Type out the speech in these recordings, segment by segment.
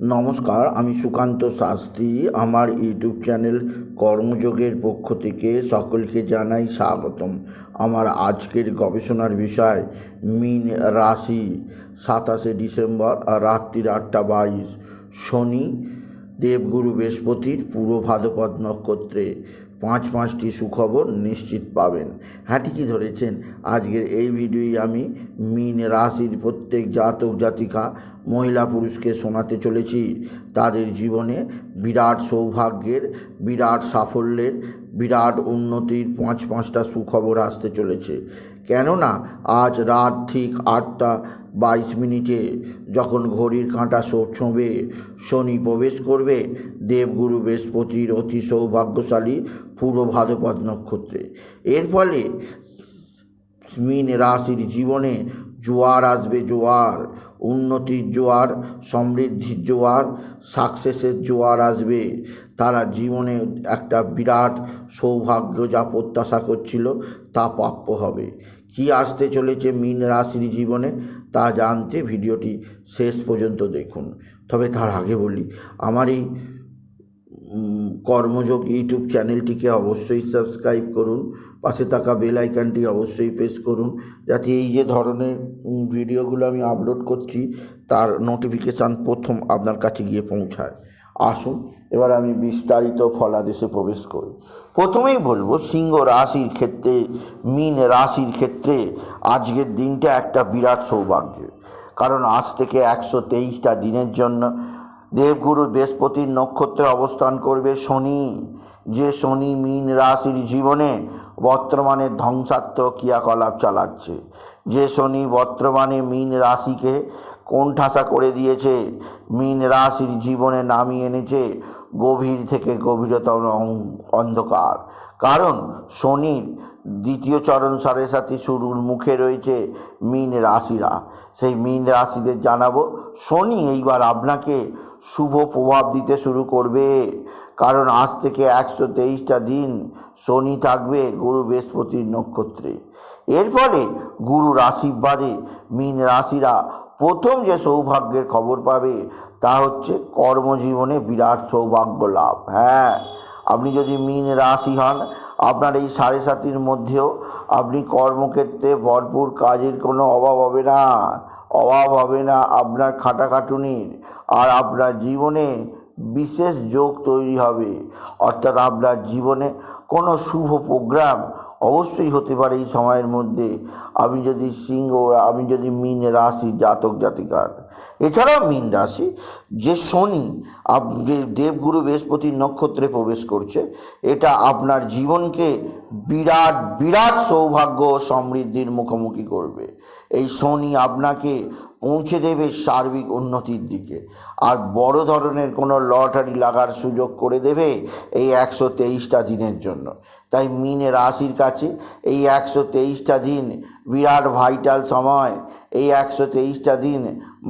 নমস্কার, আমি সুকান্ত শাস্ত্রী। আমার ইউটিউব চ্যানেল কর্মযোগের পক্ষ থেকে সকলকে জানাই স্বাগতম। আমার আজকের গবেষণার বিষয়, মিন রাশি, সাতাশে ডিসেম্বর রাত্রি রাত্রির আটটা বাইশ, শনি, দেবগুরু বৃহস্পতির পূর্ব ভাদপদ নক্ষত্রে। পাঁচ পাঁচটি সুখবর নিশ্চিত পাবেন। হ্যাঁ ঠিকই ধরেছেন। আজকের এই ভিডিওই আমি মিন রাশির প্রত্যেক জাতক জাতিকা মহিলা পুরুষকে শোনাতে চলেছি। তাদের জীবনে বিরাট সৌভাগ্যের, বিরাট সাফল্যের, বিরাট উন্নতির পাঁচ পাঁচটা সুখবর আসতে চলেছে। কেননা, আজ রাত ঠিক আটটা বাইশ মিনিটে যখন ঘড়ির কাঁটা ছোঁবে, শনি প্রবেশ করবে, দেবগুরু বৃহস্পতির অতি সৌভাগ্যশালী পুরো ভাদ্রপদ নক্ষত্রে। এর ফলে মিন রাশির জীবনে জোয়ার আসবে, জোয়ার। উন্নতির জোয়ার, সমৃদ্ধির জোয়ার সাকসেসের জোয়ার আসবে। তারা জীবনে একটা বিরাট সৌভাগ্য যা প্রত্যাশা করছিল তা প্রাপ্য হবে। কি আসতে চলেছে মিন রাশির জীবনে তা জানতে ভিডিওটি শেষ পর্যন্ত দেখুন। তবে তার আগে বলি, আমার এই কর্মযোগ ইউটিউব চ্যানেলটিকে অবশ্যই সাবস্ক্রাইব করুন। পাশে থাকা বেল আইকনটি অবশ্যই প্রেস করুন, যাতে এই যে ধরনের ভিডিওগুলো আমি আপলোড করছি, তার নোটিফিকেশান প্রথম আপনার কাছে গিয়ে পৌঁছায়। আসুন, এবার আমি বিস্তারিত ফলাদেশে প্রবেশ করি। প্রথমেই বলব, সিংহ রাশির ক্ষেত্রে, মিন রাশির ক্ষেত্রে আজকের দিনটা একটা বিরাট সৌভাগ্যের। কারণ আজ থেকে একশো তেইশটা দিনের জন্য দেবগুরু বৃহস্পতির নক্ষত্রে অবস্থান করবে শনি। যে শনি মীন রাশির জীবনে বর্তমানে ধ্বংসাত্মক ক্রিয়াকলাপ চালাচ্ছে। যে শনি বর্তমানে মীন রাশিকে কোণঠাসা করে দিয়েছে, মীন রাশির জীবনে নামিয়ে এনেছে গভীর থেকে গভীরতম অন্ধকার। কারণ শনির দ্বিতীয় চরণ সাড়ে সাথে শুরুর মুখে রয়েছে মীন রাশিরা। সেই মীন রাশিদের জানাব, শনি এইবার আপনাকে শুভ প্রভাব দিতে শুরু করবে। কারণ আজ থেকে একশো তেইশটা দিন শনি থাকবে গুরু বৃহস্পতির নক্ষত্রে। এর ফলে গুরুর আশীর্বাদে মীন রাশিরা প্রথম যে সৌভাগ্যের খবর পাবে তা হচ্ছে কর্মজীবনে বিরাট সৌভাগ্য লাভ। হ্যাঁ আপনি যদি মীন রাশি হন আপনার এই সাড়ে সাতির মধ্যেও আপনি কর্মক্ষেত্রে ভরপুর কাজের কোনো অভাব হবে না। অভাব হবে না আপনার খাটাখাটুনির। আর আপনার জীবনে বিশেষ যোগ তৈরি হবে। অর্থাৎ আপনার জীবনে কোনো শুভ প্রোগ্রাম অবশ্যই হতে পারে এই সময়ের মধ্যে। আমি যদি সিংহ আমি যদি মিন রাশি, জাতক, জাতিকার। এছাড়াও মিন রাশি, যে শনি যে দেবগুরু বৃহস্পতি নক্ষত্রে প্রবেশ করছে, এটা আপনার জীবনকে বিরাট বিরাট সৌভাগ্য ও সমৃদ্ধির মুখোমুখি করবে। এই শনি আপনাকে পৌঁছে দেবে সার্বিক উন্নতির দিকে। আর বড় ধরনের কোনো লটারি লাগার সুযোগ করে দেবে এই একশো তেইশটা দিনের জন্য। তাই মিনে রাশির কাছে এই একশো তেইশটা দিন বিরাট ভাইটাল সময়, এই একশো তেইশটা দিন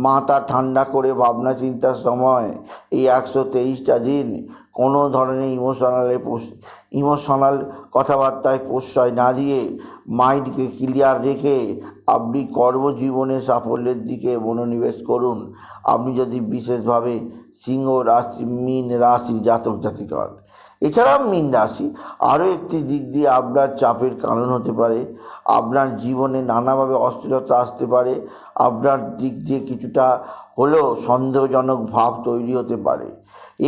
মাথা ঠান্ডা করে ভাবনা চিন্তার সময়, এই একশো তেইশটা দিন কোনো ধরনের ইমোশনালে ইমোশনাল কথাবার্তায় প্রশ্রয় না দিয়ে মাইন্ডকে ক্লিয়ার রেখে আপনি কর্মজীবনে সাফল্যের দিকে মনোনিবেশ করুন। আপনি যদি বিশেষভাবে সিংহ রাশি, মীন রাশির জাতক জাতিকার এছাড়া মীন রাশি আরও একটি দিক দিয়ে আপনার চাপের কারণ হতে পারে। আপনার জীবনে নানাভাবে অস্থিরতা আসতে পারে। আপনার দিক দিয়ে কিছুটা হলেও সন্দেহজনক ভাব তৈরি হতে পারে।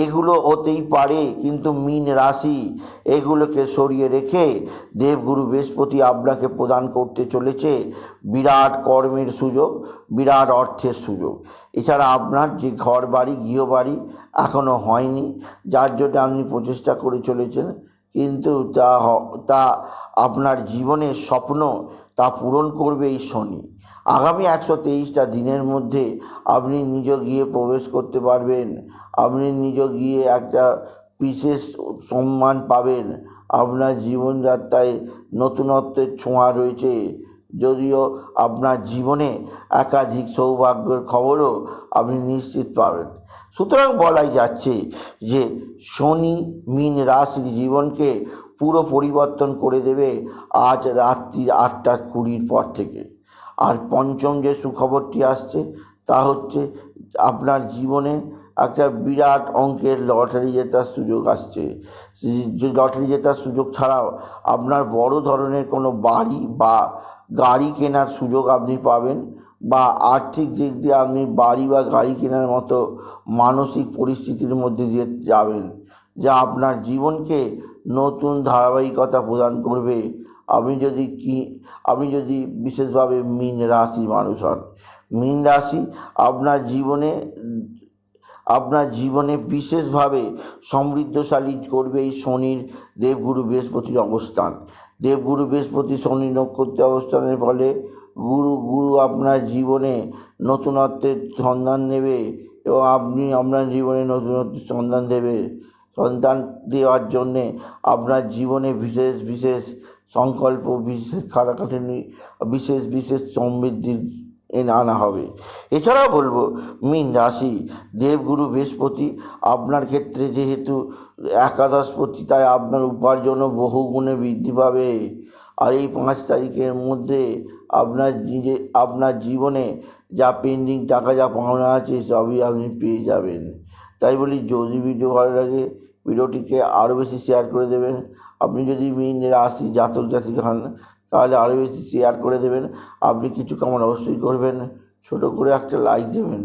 এগুলো হতেই পারে, কিন্তু মীন রাশি এগুলোকে সরিয়ে রেখে দেবগুরু বৃহস্পতি আপনাকে প্রদান করতে চলেছে বিরাট কর্মের সুযোগ, বিরাট অর্থের সুযোগ। এছাড়া আপনার যে ঘর বাড়ি গৃহবাড়ি এখনও হয়নি, যার জন্য আপনি প্রচেষ্টা করে চলেছেন, কিন্তু তা তা আপনার জীবনের স্বপ্ন তা পূরণ করবে এই শনি। আগামী একশো তেইশটা দিনের মধ্যে আপনি নিজ গিয়ে প্রবেশ করতে পারবেন। আপনি নিজ গিয়ে একটা বিশেষ সম্মান পাবেন। আপনার জীবনযাত্রায় নতুনত্বের ছোঁয়া রয়েছে। যদিও আপনার জীবনে একাধিক সৌভাগ্যের খবরও আপনি নিশ্চিত পাবেন। সুতরাং বলাই যাচ্ছে যে শনি মিন রাশির জীবনকে পুরো পরিবর্তন করে দেবে আজ রাত্রি আটটা কুড়ির পর থেকে। আর পঞ্চম যে সুখবরটি আসছে, তা হচ্ছে আপনার জীবনে একটা বিরাট অঙ্কের লটারি জেতার সুযোগ আসছে। লটারি জেতার সুযোগ ছাড়াও আপনার বড় ধরনের কোনো বাড়ি বা গাড়ি কেনার সুযোগ আপনি পাবেন বা আর্থিক দিক দিয়ে আপনি বাড়ি বা গাড়ি কেনার মতো মানসিক পরিস্থিতির মধ্যে দিয়ে যাবেন, যা আপনার জীবনকে নতুন ধারাবাহিকতা প্রদান করবে। আপনি যদি কি আপনি যদি বিশেষভাবে মীন রাশির মানুষ হন, মীন রাশি আপনার জীবনে আপনার জীবনে বিশেষভাবে সমৃদ্ধশালী করবে এই শনির দেবগুরু বৃহস্পতির অবস্থান। দেবগুরু বৃহস্পতি শনি নক্ষত্রে অবস্থানের ফলে গুরু গুরু আপনার জীবনে নতুনত্বের সন্ধান নেবে এবং আপনি আপনার জীবনে নতুনত্বের সন্ধান দেবে সন্তান দেওয়ার জন্যে আপনার জীবনে বিশেষ বিশেষ সংকল্প বিশেষ খাটাখাটনি, বিশেষ বিশেষ সমৃদ্ধির এনে আনা হবে। এছাড়াও বলব, মীন রাশি, দেবগুরু বৃহস্পতি, আপনার ক্ষেত্রে যেহেতু একাদশপতি, তাই আপনার উপার্জনও বহু গুণে বৃদ্ধি পাবে। আর এই পাঁচ তারিখের মধ্যে আপনার নিজে, আপনার জীবনে যা পেন্ডিং টাকা, যা পাওনা আছে, সবই আপনি পেয়ে যাবেন। তাই বলি, যদি ভিডিও ভালো লাগে ভিডিওটিকে আরও বেশি শেয়ার করে দেবেন। আপনি যদি মীন রাশি জাতক জাতিক হন, তাহলে আরও বেশি শেয়ার করে দেবেন। আপনি কিছু কামান অবশ্যই করবেন। ছোটো করে একটা লাইক দেবেন।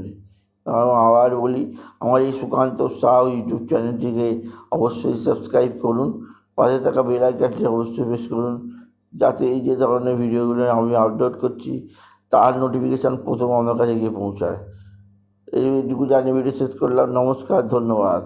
আবার বলি, আমার এই সুকান্ত সাউ ইউটিউব চ্যানেলটিকে অবশ্যই সাবস্ক্রাইব করুন। পাশে থাকা বেল আইকনটি অবশ্যই প্রেস করুন। যাতে এই যে ধরনের ভিডিওগুলো আমি আপলোড করছি, তার নোটিফিকেশান প্রথম আমার কাছে গিয়ে পৌঁছায়। এইটুকু জানিয়ে ভিডিও শেষ করলাম। নমস্কার, ধন্যবাদ।